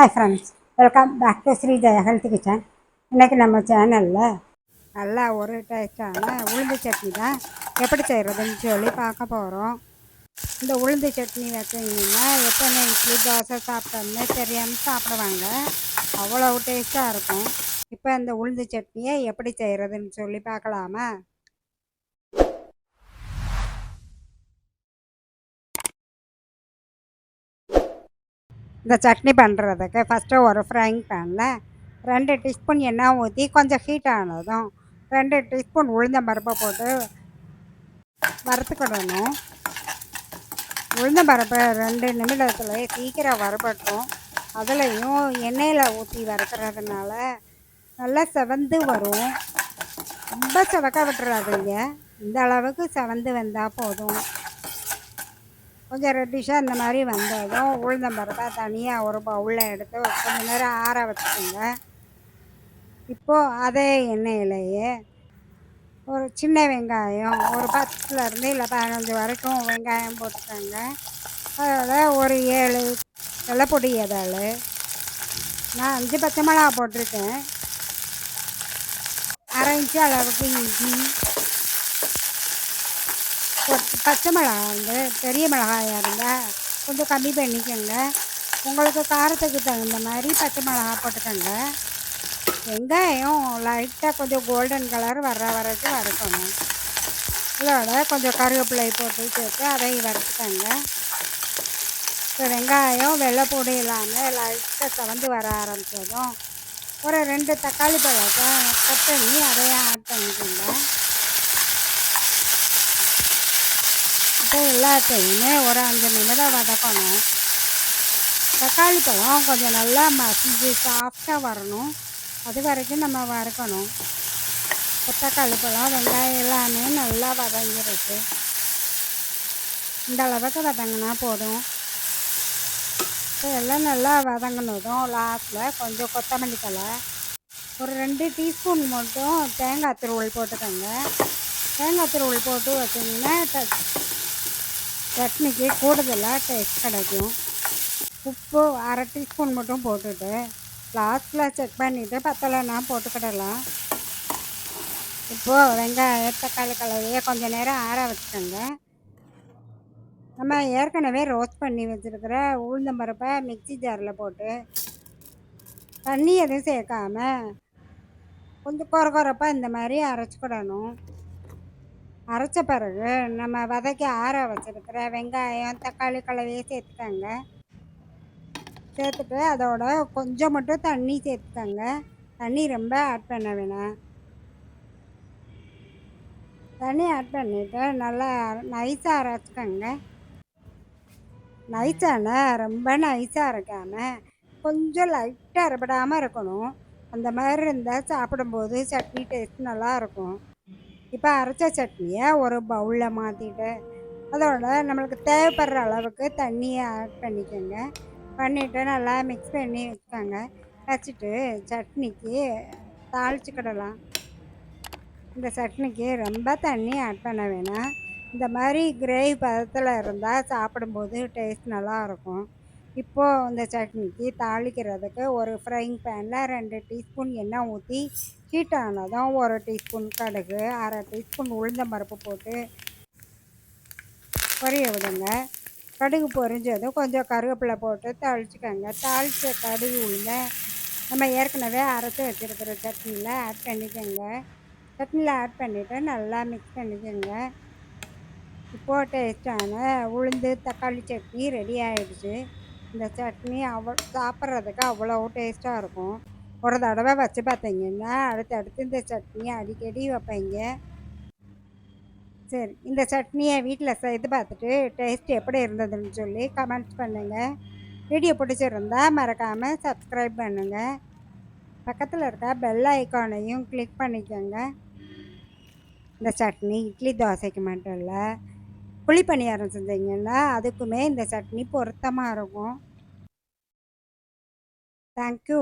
Hi friends welcome back to Sri Jaya health kitchen இன்றைக்கி நம்ம சேனலில் நல்லா ஒரு டேஸ்டான உளுந்து சட்னி தான். எப்படி செய்கிறதுன்னு சொல்லி பார்க்க போகிறோம் இந்த உளுந்து சட்னி வச்சிங்கன்னா எத்தனை இட்லி தோசை சாப்பிட்டோம்னு தெரியாமல் சாப்பிடுவாங்க. அவ்வளோ டேஸ்ட்டாக இருக்கும். இப்போ இந்த உளுந்து சட்னியை எப்படி செய்கிறதுன்னு சொல்லி பார்க்கலாமா? இந்த சட்னி பண்ணுறதுக்கு ஃபஸ்ட்டு ஒரு ஃப்ரைங் பேனில் ரெண்டு டீஸ்பூன் எண்ணெய் ஊற்றி கொஞ்சம் ஹீட் ஆனதும் ரெண்டு டீஸ்பூன் உளுந்த பருப்பை போட்டு வறுத்துக்கிடணும். உளுந்த பருப்பு ரெண்டு நிமிடத்தில் சீக்கிரம் வறுபட்டும். அதுலேயும் எண்ணெயில் ஊற்றி வறுக்கிறதுனால நல்லா செவந்து வரும். ரொம்ப செவக்க விட்டுறாதீங்க. இந்த அளவுக்கு செவந்து வந்தால் போதும். கொஞ்சம் ரெட்டிஷாக இந்த மாதிரி வந்ததும் உளுந்தம்பருப்பா தனியாக ஒரு பவுலில் எடுத்து கொஞ்சம் நேரம் ஆற வச்சுக்கோங்க. இப்போது அதே எண்ணெயிலேயே ஒரு சின்ன வெங்காயம் ஒரு பத்துலேருந்து இல்லை பதினஞ்சு வரைக்கும் வெங்காயம் போட்டுக்கோங்க. அதில் ஒரு ஏழு வெள்ளைப்பொடி இதால் நான் அஞ்சு பச்சை மிளகா போட்டிருக்கேன். அரை இன்ச்சு அளவுக்கு இஞ்சி பச்சை மிளகா வந்து பெரிய மிளகாயாக இருந்தால் கொஞ்சம் கம்மி பண்ணிக்கோங்க. உங்களுக்கு காரத்துக்கு தகுந்த மாதிரி பச்சை மிளகா போட்டுக்கோங்க. வெங்காயம் லைட்டாக கொஞ்சம் கோல்டன் கலர் வர வரைக்கும் வறுக்கணும். இதோட கொஞ்சம் கருவேப்பிலை போட்டு சேர்த்து அதையும் வறுத்துக்கோங்க. இப்போ வெங்காயம் வெள்ளைப்பூடி இல்லாமல் லைட்டாக சவந்து வர ஆரம்பித்ததும் ஒரு ரெண்டு தக்காளி பழத்தை கட் பண்ணி அதையும் ஆட் பண்ணிக்கோங்க. இப்போ எல்லாத்தையுமே ஒரு அஞ்சு நிமிடம் வதக்கணும். தக்காளி பழம் கொஞ்சம் நல்லா மசிஞ்சு சாஃப்டாக வரணும். அது வரைக்கும் நம்ம வறுக்கணும். தக்காளி பழம் வெங்காயம் எல்லாமே நல்லா வதங்கிருக்கு இந்த அளவுக்கு வதங்கினா போதும். இப்போ எல்லாம் நல்லா வதங்கினதும் லாஸ்ட்டில் கொஞ்சம் கொத்தமல்லி தழை ஒரு ரெண்டு டீஸ்பூன் மட்டும் தேங்காய் திருவள் போட்டுக்கோங்க. தேங்காய் திருவள் போட்டு வச்சிங்கன்னா சட்னிக்கு கூடுதலாக டேஸ்ட் கிடைக்கும். உப்பு அரை டீஸ்பூன் மட்டும் போட்டுட்டு லாஸ்ட்டில் செக் பண்ணிவிட்டு பத்தலைன்னா போட்டுக்கிடலாம். இப்போது வெங்காயம் தக்காளி கலவையை கொஞ்சம் நேரம் ஆற வச்சுக்கோங்க. நம்ம ஏற்கனவே ரோஸ்ட் பண்ணி வச்சுருக்கிற உளுந்தம்பருப்பை மிக்சி ஜாரில் போட்டு தண்ணி எதுவும் சேர்க்காம கொஞ்சம் குறை குறப்பாக இந்த மாதிரி அரைச்சிக்கிடணும். அரைச்ச பிறகு நம்ம வதக்கி ஆற வச்சுருக்கிற வெங்காயம் தக்காளி கலவையை சேர்த்துக்கோங்க. சேர்த்துட்டு அதோட கொஞ்சம் மட்டும் தண்ணி சேர்த்துக்கோங்க. தண்ணி ரொம்ப ஆட் பண்ண வேணாம். தண்ணி ஆட் பண்ணிவிட்டு நல்லா நைஸாக அரைச்சிக்கோங்க. நைஸான ரொம்ப நைஸாக அரைக்காமல் கொஞ்சம் லைட்டாக அறுபடாமல் இருக்கணும். அந்த மாதிரி இருந்தால் சாப்பிடும்போது சட்னி டேஸ்ட் நல்லாயிருக்கும் இப்போ அரைச்ச சட்னியை ஒரு பவுலில் மாற்றிட்டு அதோட நம்மளுக்கு தேவைப்படுற அளவுக்கு தண்ணியை ஆட் பண்ணிக்கோங்க. பண்ணிவிட்டு நல்லா மிக்ஸ் பண்ணி வச்சுக்கோங்க. வச்சுட்டு சட்னிக்கு தாளிச்சுக்கிடலாம். இந்த சட்னிக்கு ரொம்ப தண்ணி ஆட் பண்ண வேணாம். இந்த மாதிரி கிரேவி பதத்தில் இருந்தால் சாப்பிடும்போது டேஸ்ட் நல்லாயிருக்கும் இப்போது இந்த சட்னிக்கு தாளிக்கிறதுக்கு ஒரு ஃப்ரைங் பேனில் ரெண்டு டீஸ்பூன் எண்ணெய் ஊற்றி ஹீட் ஒரு டீஸ்பூன் கடுகு அரை டீஸ்பூன் உளுந்தம்பருப்பு போட்டு பொரிய விடுங்க. கடுகு பொரிஞ்சதும் கொஞ்சம் கருவேப்பிலை போட்டு தாளிச்சுக்கோங்க. தாளித்த கடுகு உளுந்த நம்ம ஏற்கனவே அரைச்சி வச்சுருக்கிற சட்னியில் ஆட் பண்ணிக்கோங்க. சட்னியில் ஆட் பண்ணிவிட்டு நல்லா மிக்ஸ் பண்ணிக்கோங்க. இப்போது டேஸ்ட்டான உளுந்து தக்காளி சட்னி ரெடி ஆகிடுச்சு இந்த சட்னி அவ்வளோ சாப்பிட்றதுக்கு அவ்வளோ டேஸ்ட்டாக இருக்கும். ஒரு தடவை வச்சு பார்த்தீங்கன்னா அடுத்தடுத்து இந்த சட்னியை அடிக்கடி வைப்பீங்க. சரி இந்த சட்னியை வீட்டில் செய்து பார்த்துட்டு டேஸ்ட் எப்படி இருந்ததுன்னு சொல்லி கமெண்ட்ஸ் பண்ணுங்கள் வீடியோ பிடிச்சிருந்தா மறக்காமல் சப்ஸ்கிரைப் பண்ணுங்கள் பக்கத்தில் இருக்க பெல் ஐக்கானையும் கிளிக் பண்ணிக்கோங்க. இந்த சட்னி இட்லி தோசைக்கு மட்டும் இல்லை குழி பணியாரம் செஞ்சீங்கன்னா அதுக்குமே இந்த சட்னி பொருத்தமாக இருக்கும். தேங்க்யூ